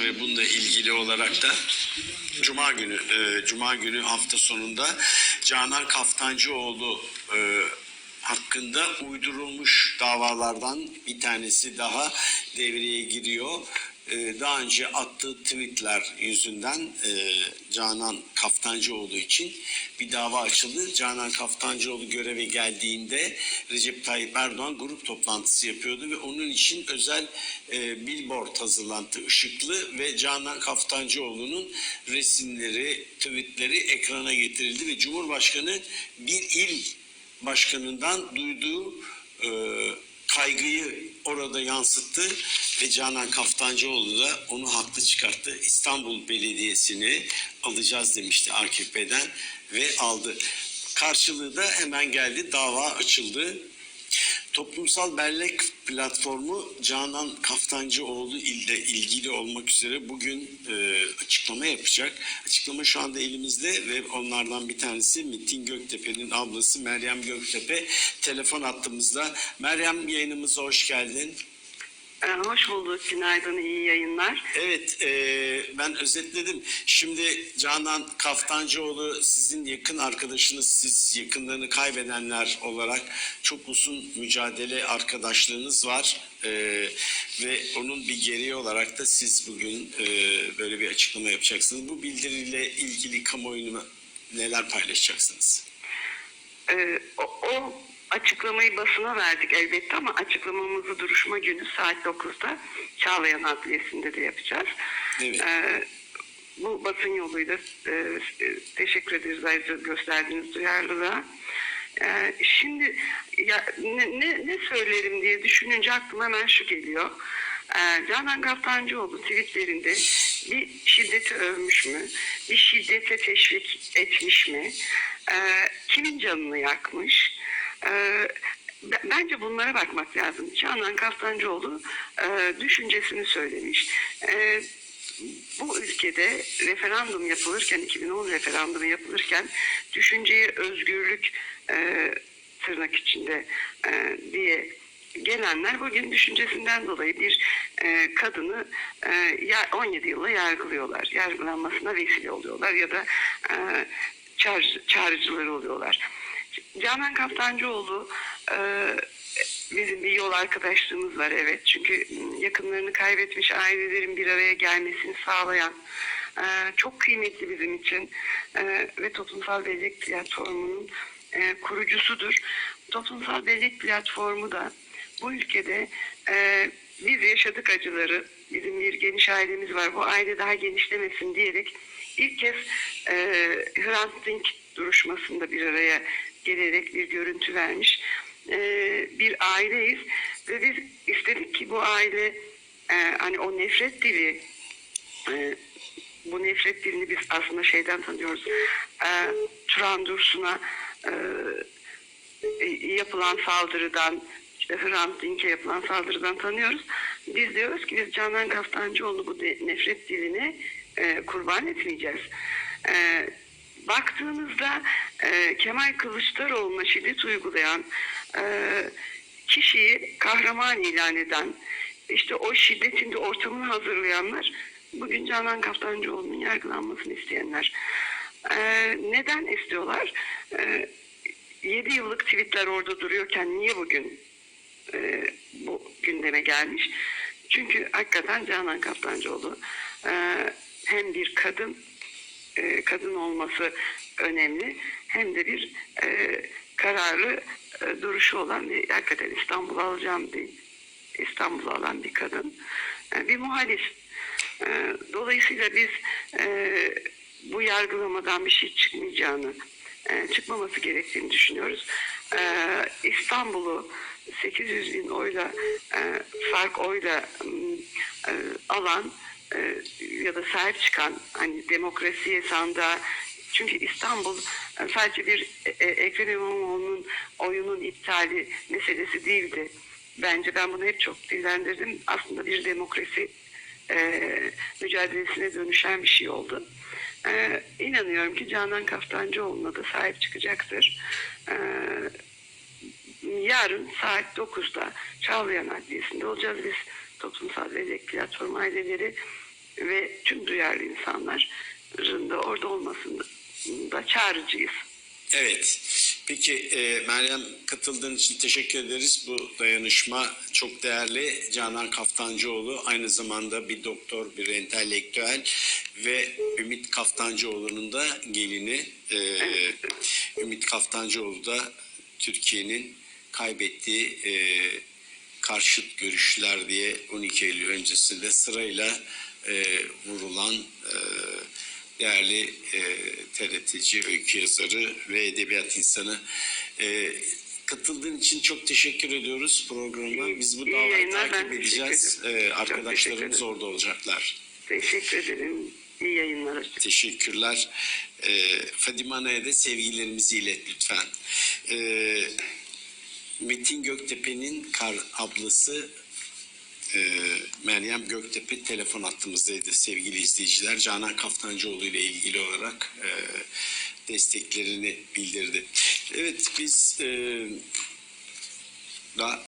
ve bununla ilgili olarak da Cuma günü, e, Cuma günü hafta sonunda Canan Kaftancıoğlu e, hakkında uydurulmuş davalardan bir tanesi daha devreye giriyor. E, daha önce attığı tweetler yüzünden e, Canan Kaftancıoğlu için bir dava açıldı. Canan Kaftancıoğlu göreve geldiğinde Recep Tayyip Erdoğan grup toplantısı yapıyordu ve onun için özel e, billboard hazırlandı ışıklı ve Canan Kaftancıoğlu'nun resimleri, tweetleri ekrana getirildi ve Cumhurbaşkanı bir il başkanından duyduğu e, kaygıyı orada yansıttı ve Canan Kaftancıoğlu da onu haklı çıkarttı. İstanbul Belediyesi'ni alacağız demişti AKP'den ve aldı. Karşılığı da hemen geldi, dava açıldı. Toplumsal Bellek Platformu Canan Kaftancıoğlu ile ilgili olmak üzere bugün e, açıklama yapacak. Açıklama şu anda elimizde ve onlardan bir tanesi Metin Göktepe'nin ablası Meryem Göktepe telefon attığımızda. Meryem yayınımıza hoş geldin. Ee, Hoş bulduk. Günaydın, iyi yayınlar. Evet, e, ben özetledim. Şimdi Canan Kaftancıoğlu sizin yakın arkadaşınız, siz yakınlarını kaybedenler olarak çok uzun mücadele arkadaşlığınız var. E, ve onun bir gereği olarak da siz bugün e, böyle bir açıklama yapacaksınız. Bu bildiriyle ilgili kamuoyunu neler paylaşacaksınız? Ee, o, o açıklamayı basına verdik elbette ama açıklamamızı duruşma günü saat 9'da Çağlayan Adliyesi'nde de yapacağız. Evet. Ee, bu basın yoluyla e, e, teşekkür ederiz ayrıca gösterdiğiniz duyarlılığa. Ee, şimdi ya, ne, ne, ne söylerim diye düşününce aklıma hemen şu geliyor. Ee, Canan Kaftancıoğlu tweetlerinde bir şiddeti övmüş mü? Bir şiddete teşvik etmiş mi? Ee, kimin canını yakmış? B- bence bunlara bakmak lazım. Canan Kaftancıoğlu e, düşüncesini söylemiş. Ee, bu ülkede referandum yapılırken 2010 referandumu yapılırken düşünceye özgürlük e, tırnak içinde e, diye gelenler bugün düşüncesinden dolayı bir e, kadını e, ya- 17 yılla yargılıyorlar. Yargılanmasına vesile oluyorlar ya da e, çağrı- çağrıcıları oluyorlar. Canan Kaftancıoğlu e, bizim bir yol arkadaşlığımız var evet. Çünkü yakınlarını kaybetmiş ailelerin bir araya gelmesini sağlayan e, çok kıymetli bizim için e, ve Toplumsal Bellek Platformu'nun e, kurucusudur. Toplumsal Bellek Platformu da bu ülkede biz yaşadık acıları, bizim bir geniş ailemiz var, bu aile daha genişlemesin diyerek ilk kez e, Hrant Dink duruşmasında bir araya gelerek bir görüntü vermiş e, bir aileyiz ve biz istedik ki bu aile e, hani o nefret dili e, bu nefret dilini biz aslında şeyden tanıyoruz e, Turan Dursun'a e, yapılan saldırıdan işte Hrant Dink'e yapılan saldırıdan tanıyoruz. Biz diyoruz ki biz Canan Kaftancıoğlu bu nefret diline e, kurban etmeyeceğiz. E, baktığımızda e, Kemal Kılıçdaroğlu'na şiddet uygulayan e, kişiyi kahraman ilan eden işte o şiddetin de ortamını hazırlayanlar bugün Canan Kaftancıoğlu'nun yargılanmasını isteyenler. E, neden istiyorlar? E, 7 yıllık tweetler orada duruyorken niye bugün e, bu gündeme gelmiş? Çünkü hakikaten Canan Kaftancıoğlu e, hem bir kadın e, kadın olması önemli hem de bir e, kararlı e, duruşu olan ve hakikaten İstanbul'u alacağım diye İstanbul'u alan bir kadın e, bir muhalif. E, dolayısıyla biz e, bu yargılamadan bir şey çıkmayacağını e, çıkmaması gerektiğini düşünüyoruz. E, İstanbul'u 800 bin oyla e, fark oyla e, alan e, ya da sahip çıkan hani demokrasiye sandığa çünkü İstanbul e, sadece bir e, e, Ekrem İmamoğlu'nun oyunun iptali meselesi değildi. Bence ben bunu hep çok dillendirdim. Aslında bir demokrasi e, mücadelesine dönüşen bir şey oldu. E, inanıyorum ki Canan Kaftancıoğlu'na da sahip çıkacaktır. E, yarın saat 9'da Çağlayan Adliyesi'nde olacağız biz. Toplumsal Bellek Platformu aileleri ve tüm duyarlı insanların da orada olmasında da çağrıcıyız. Evet. Peki e, Meryem katıldığın için teşekkür ederiz. Bu dayanışma çok değerli. Canan Kaftancıoğlu aynı zamanda bir doktor, bir entelektüel ve Ümit Kaftancıoğlu'nun da gelini. E, Ümit Kaftancıoğlu da Türkiye'nin kaybettiği e, karşıt görüşler diye 12 Eylül öncesinde sırayla e, vurulan e, değerli e, TRT'ci, öykü yazarı ve edebiyat insanı. E, katıldığın için çok teşekkür ediyoruz programa. Biz bu davayı takip edeceğiz. E, arkadaşlarımız orada olacaklar. Teşekkür ederim. İyi yayınlar. Teşekkürler. E, Fadime Ana'ya da sevgilerimizi ilet lütfen. E, Metin Göktepe'nin kar ablası e, Meryem Göktepe telefon hattımızdaydı sevgili izleyiciler. Canan Kaftancıoğlu ile ilgili olarak e, desteklerini bildirdi. Evet biz e, da